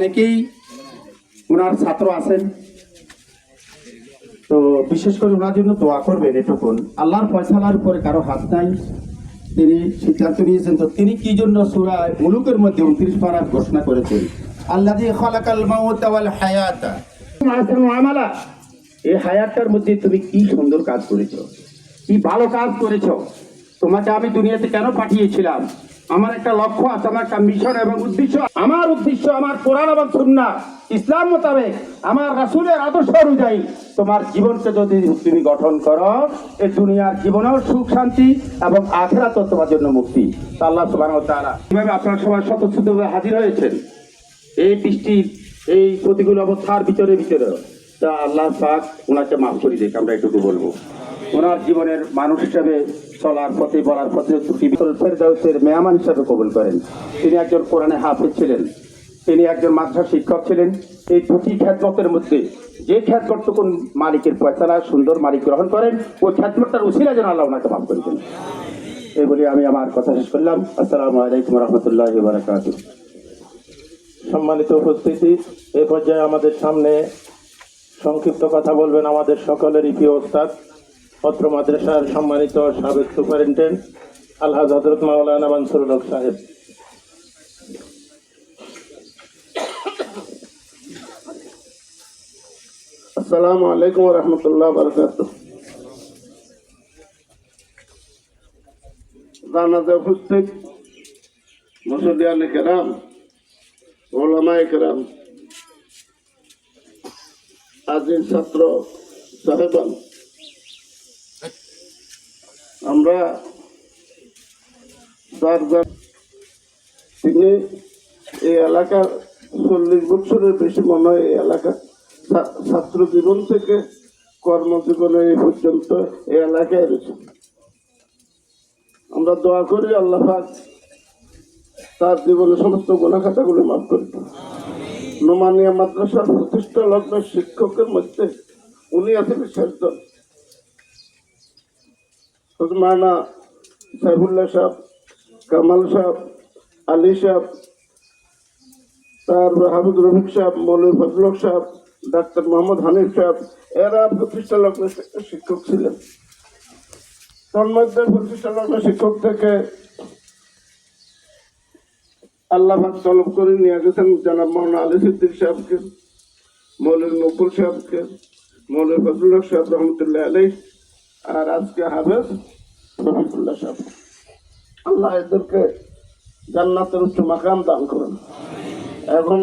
অনেকেই ওনার ছাত্র আছেন। তো বিশেষ করে ওনার জন্য দোয়া করবেন এটুকুন। আল্লাহর ফয়সালার উপরে কারও হাত নাই। তিনি সিদ্ধান্ত নিয়েছেন, তো তিনি কি জন্য সুরায় মুলুকের মধ্যে উনত্রিশ পারা ঘোষণা করেছেন? আল্লাহ খালাকাল মাউতা ওয়াল হায়াতা। এই হায়াতটার মধ্যে তুমি কি সুন্দর কাজ করেছ। কি ভালো কাজ করেছ। তোমাকে আমি দুনিয়াতে কেন পাঠিয়েছিলাম? আমার একটা লক্ষ্য আছে, আমার একটা মিশন এবং উদ্দেশ্য। আমার উদ্দেশ্য, আমার কোরআন এবং সুন্না ইসলাম মোতাবেক, আমার রাসুলের আদর্শ অনুযায়ী তোমার জীবনকে যদি তুমি গঠন করো এই দুনিয়ার জীবনেও সুখ, শান্তি এবং আখেরাতও তোমার জন্য মুক্তি। তা আল্লাহ সুবহানাহু তারা কীভাবে আপনারা সবাই স্বতঃস্ফূর্তভাবে হাজির হয়েছেন। এই বৃষ্টির এই প্রতিকূল অবস্থার ভিতরে ভিতরে। তা আল্লাহ পাক ওনাকে মাফ করে দেখ আমরা এটুকু বলব। ওনার জীবনের মানুষ হিসাবে চলার পথে, বলার পথে ত্রুটি। ফেরদাউসের মেয়ামান হিসাবে কবুল করেন। তিনি একজন কোরআনে হাফিজ ছিলেন। তিনি একজন মাদ্রাসা শিক্ষক ছিলেন। এই দুটি খ্যাতমতের মধ্যে যে খ্যাতমতটুকুন মালিকের পয়সালা সুন্দর মালিক গ্রহণ করেন, ওই খ্যাতমতটার উচিরা যেন আল্লাহ ওনাকে মাফ করে দেন। এই বলে আমি আমার কথা শেষ করলাম। আসসালামু আলাইকুম রহমতুল্লাহ বারাকাতুহ। সম্মানিত উপস্থিতি, এ পর্যায়ে আমাদের সামনে সংক্ষিপ্ত কথা বলবেন আমাদের সকলেরই প্রিয় ওস্তাদ পত্র মাদ্রাসার সম্মানিত সাবেক সুপারিনটেন্ডেন্ট আলহাজ হজরত মাওলানা মানসুরুল হক সাহেব। আসসালামু আলাইকুম রহমতুল্লাহ বরকাত জানাজা উপস্থিত মুসলিয়ান কেরাম, ওলামায় কেরাম আজিজ ছাত্র সাহেবান আমরা চারজন তিনি এই এলাকার চল্লিশ বছরের বেশি মনে হয় এই এলাকা ছাত্র জীবন থেকে কর্মজীবনে এই পর্যন্ত এই এলাকায় রয়েছে আমরা দোয়া করি আল্লাহ তার জীবনে সমস্ত গুণাখাতাগুলি মাফ করে। নোমানিয়া মাদ্রাসার প্রতিষ্ঠা লগ্ন শিক্ষকের মধ্যে উনি আছেন শেষজন মানা সাইফুল্লাহ সাহেব, কামাল সাহেব, আলী সাহেব, তারপর হাফিজ রফিক সাহেব, মৌলভী ফজলক সাহেব, ডাক্তার মোহাম্মদ হানিফ সাহেব, এরা প্রতিষ্ঠা লগ্ন শিক্ষক ছিলেন। তন্মধ্যে প্রতিষ্ঠা লগ্ন শিক্ষক থেকে আল্লাহ পাক তলব করে নিয়ে গেছেন জনাব মোহাম্মদ আলী সিদ্দিক সাহেবকে, মৌলভী নকুল সাহেবকে, মৌলভী ফজলক সাহেব রহমতুল্লাহ আলী আর আজকে হবে রহমতুল্লাহ সাহেব আল্লাহ এদেরকে জান্নাতের উচ্চ মাকাম দান করেন। এখন